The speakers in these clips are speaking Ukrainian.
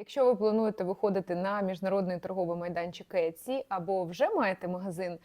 Якщо ви плануєте виходити на міжнародний торговий майданчик Etsy, або вже маєте магазин,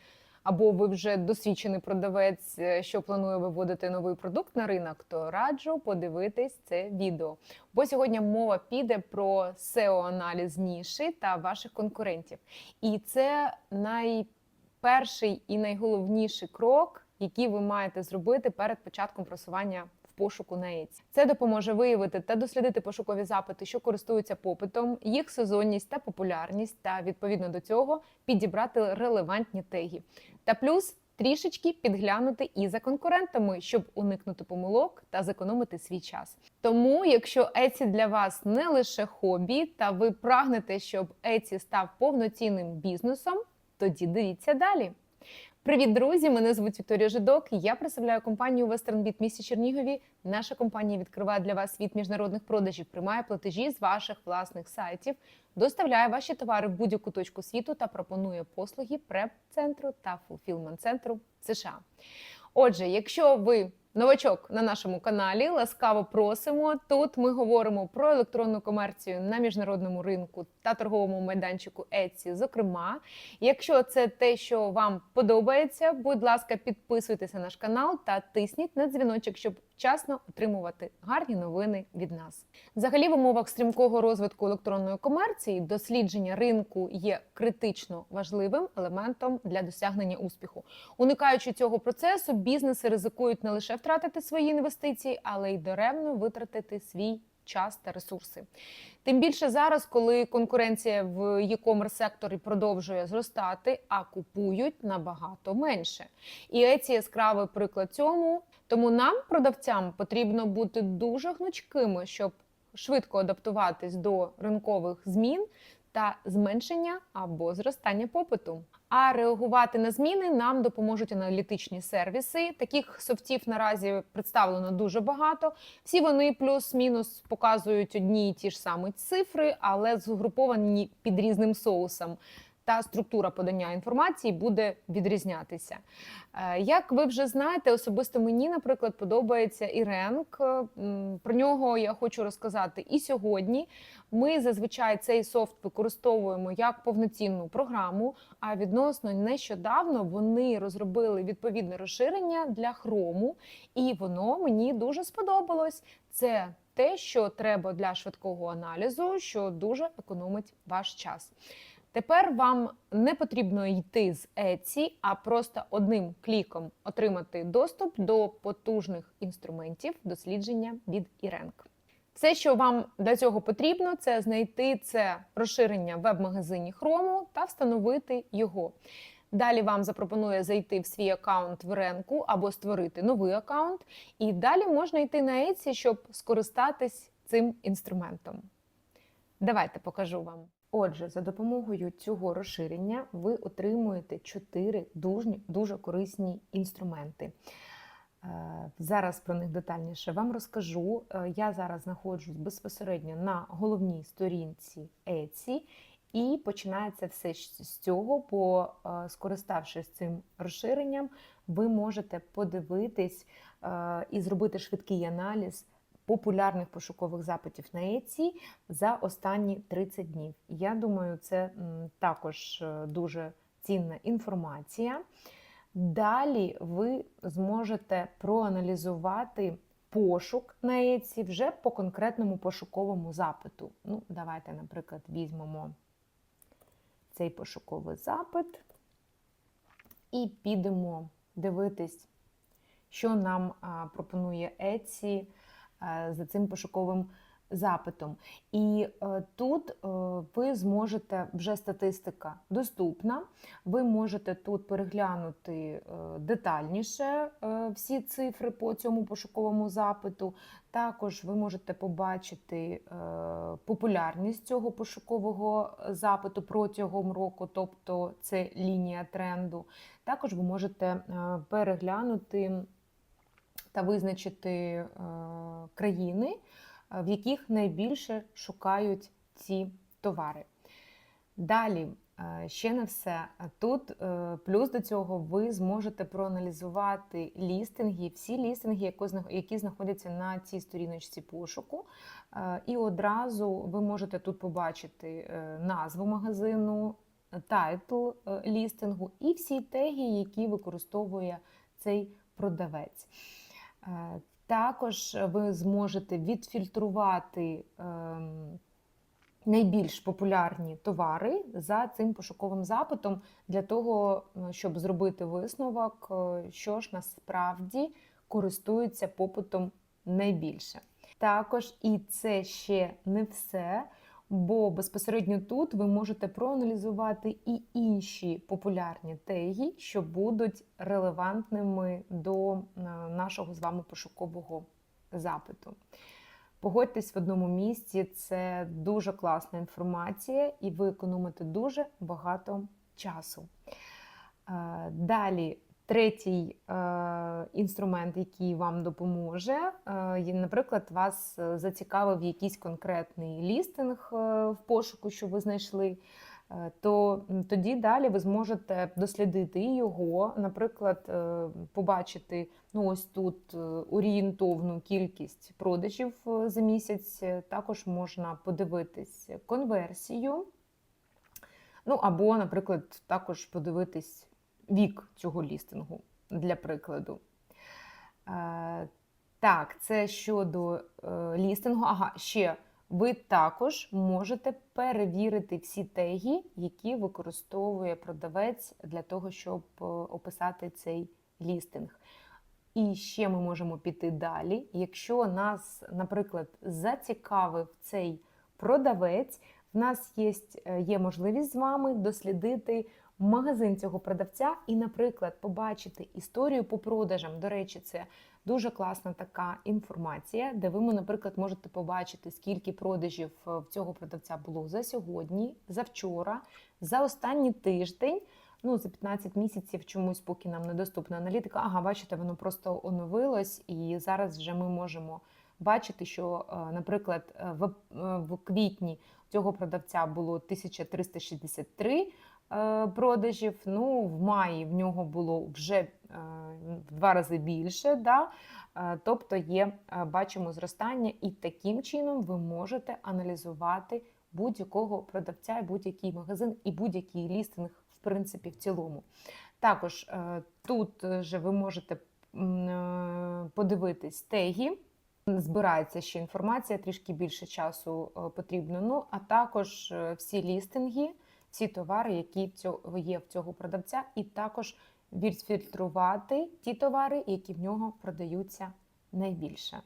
або ви вже досвідчений продавець, е, що планує виводити новий продукт на ринок, то раджу подивитись це відео. Бо сьогодні мова піде про SEO-аналіз ніші та ваших конкурентів. І це найперший і найголовніший крок, який ви маєте зробити перед початком просування пошуку на Etsy. Це допоможе виявити та дослідити пошукові запити, що користуються попитом, їх сезонність та популярність, та відповідно до цього підібрати релевантні теги. Та плюс трішечки підглянути і за конкурентами, щоб уникнути помилок та зекономити свій час. Тому, якщо Etsy для вас не лише хобі, та ви прагнете, щоб Etsy став повноцінним бізнесом, тоді дивіться далі. Привіт, друзі! Мене звуть Вікторія Жидок. Я представляю компанію WesternBit місті Чернігові. Наша компанія відкриває для вас світ міжнародних продажів, приймає платежі з ваших власних сайтів, доставляє ваші товари в будь-яку точку світу та пропонує послуги преп-центру та фулфілмент-центру США. Отже, якщо ви новачок на нашому каналі, ласкаво просимо. Тут ми говоримо про електронну комерцію на міжнародному ринку та торговому майданчику Etsy. Зокрема, якщо це те, що вам подобається, будь ласка, підписуйтесь на наш канал та тисніть на дзвіночок, щоб вчасно отримувати гарні новини від нас. Взагалі, в умовах стрімкого розвитку електронної комерції дослідження ринку є критично важливим елементом для досягнення успіху. Уникаючи цього процесу, бізнеси ризикують не лише втратити свої інвестиції, але й даремно витратити свій час та ресурси. Тим більше зараз, коли конкуренція в e-commerce секторі продовжує зростати, а купують набагато менше. І Еці яскравий приклад цьому. Тому нам, продавцям, потрібно бути дуже гнучкими, щоб швидко адаптуватись до ринкових змін та зменшення або зростання попиту. А реагувати на зміни нам допоможуть аналітичні сервіси. Таких софтів наразі представлено дуже багато. Всі вони плюс-мінус показують одні і ті ж самі цифри, але згруповані під різним соусом. Та структура подання інформації буде відрізнятися. Е, Як ви вже знаєте, особисто мені, наприклад, подобається Іренк. Про нього я хочу розказати і сьогодні. Ми зазвичай цей софт використовуємо як повноцінну програму. А відносно нещодавно вони розробили відповідне розширення для хрому, і воно мені дуже сподобалось. Це те, що треба для швидкого аналізу, що дуже економить ваш час. Тепер вам не потрібно йти з Etsy, а просто одним кліком отримати доступ до потужних інструментів дослідження від Іrenk. Все, що вам для цього потрібно, це знайти це розширення в веб-магазині Chrome та встановити його. Далі вам запропонує зайти в свій аккаунт в Ренку або створити новий аккаунт. І далі можна йти на Etsy, щоб скористатись цим інструментом. Давайте покажу вам. Отже, за допомогою цього розширення ви отримуєте чотири дуже, корисні інструменти. Е, Зараз про них детальніше вам розкажу. Е, Я зараз знаходжусь безпосередньо на головній сторінці Etsy, і починається все з цього, бо е, скориставшись цим розширенням, ви можете подивитись і зробити швидкий аналіз популярних пошукових запитів на Etsy за останні 30 днів. Я думаю, це також е, дуже цінна інформація. Далі ви зможете проаналізувати пошук на Etsy вже по конкретному пошуковому запиту. Ну, давайте, наприклад, візьмемо цей пошуковий запит і підемо дивитись, що нам пропонує Etsy за цим пошуковим запитом. І е, тут е, ви зможете вже статистика доступна. Ви можете тут переглянути е, детальніше е, всі цифри по цьому пошуковому запиту. Також ви можете побачити е, популярність цього пошукового запиту протягом року, тобто це лінія тренду. Також ви можете е, переглянути та визначити е, країни, в яких найбільше шукають ці товари. Далі Е, Ще не все. Тут е, плюс до цього ви зможете проаналізувати лістинги, всі лістинги, які знаходяться на цій сторіночці пошуку. Е, І одразу ви можете тут побачити е, назву магазину, тайтл е, лістингу і всі теги, які використовує цей продавець. Е, Також ви зможете відфільтрувати ем, найбільш популярні товари за цим пошуковим запитом для того, щоб зробити висновок, е, що ж насправді користується попитом найбільше. Також і це ще не все, бо безпосередньо тут ви можете проаналізувати і інші популярні теги, що будуть релевантними до е, нашого з вами пошукового запиту. Погодьтесь в одному місці, це дуже класна інформація, і ви економите дуже багато часу. Е, Далі, третій е, інструмент, який вам допоможе, е, наприклад, вас е, зацікавив якийсь конкретний лістинг е, в пошуку, що ви знайшли. е, То тоді далі ви зможете дослідити його, наприклад, побачити ну ось тут орієнтовну кількість продажів за місяць. Також можна подивитись конверсію. Ну або, наприклад, також подивитись вік цього лістингу для прикладу. Е, Так, це щодо е, лістингу. Ага, ще ви також можете перевірити всі теги, які використовує продавець для того, щоб е, описати цей лістинг. І ще ми можемо піти далі. Якщо нас, наприклад, зацікавив цей продавець, в нас є, є можливість з вами дослідити магазин цього продавця і, наприклад, побачити історію по продажам. До речі, це дуже класна така інформація, де ви, наприклад, можете побачити, скільки продажів е, в цього продавця було за сьогодні, за вчора, за останній тиждень. Ну, за 15 місяців чомусь, поки нам недоступна аналітика. Ага, бачите, воно просто оновилось, і зараз вже ми можемо бачити, що, е, наприклад, е, в, квітні цього продавця було 1363 е, продажів. Ну, в маї в нього було вже е, в два рази більше. Да? Е, Тобто є, е, бачимо зростання, і таким чином ви можете аналізувати будь-якого продавця, будь-який магазин і будь-який лістинг, в принципі, в цілому. Також е, тут же ви можете е, подивитись теги. Збирається ще інформація, трішки більше часу е, потрібно. Ну, а також е, всі лістинги, всі товари, які є в цього продавця, і також відфільтрувати ті товари, які в нього продаються найбільше.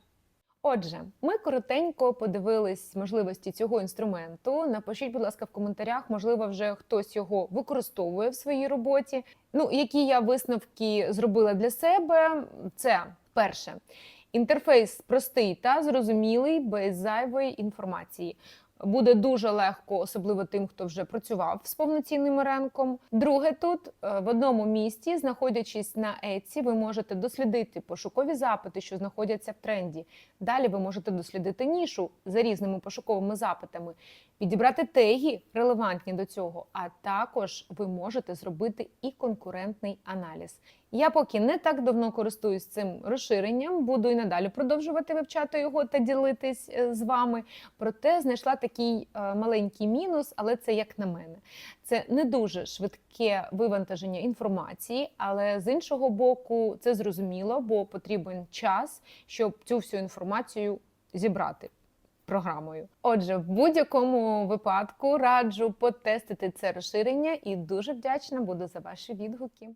Отже, ми коротенько подивились можливості цього інструменту. Напишіть, будь ласка, в коментарях, можливо, вже хтось його використовує в своїй роботі. Ну, які я висновки зробила для себе, це перше. Інтерфейс простий та зрозумілий, без зайвої інформації. Буде дуже легко, особливо тим, хто вже працював з повноцінним ренком. Друге, тут е, в одному місці, знаходячись на Etsy, ви можете дослідити пошукові запити, що знаходяться в тренді. Далі ви можете дослідити нішу за різними пошуковими запитами, підібрати теги релевантні до цього, а також ви можете зробити і конкурентний аналіз. Я поки не так давно користуюсь цим розширенням, буду і надалі продовжувати вивчати його та ділитись е, з вами. Проте знайшла такий е, маленький мінус, але це як на мене. Це не дуже швидке вивантаження інформації, але з іншого боку, це зрозуміло, бо потрібен час, щоб цю всю інформацію зібрати програмою. Отже, в будь-якому випадку раджу потестити це розширення і дуже вдячна буду за ваші відгуки.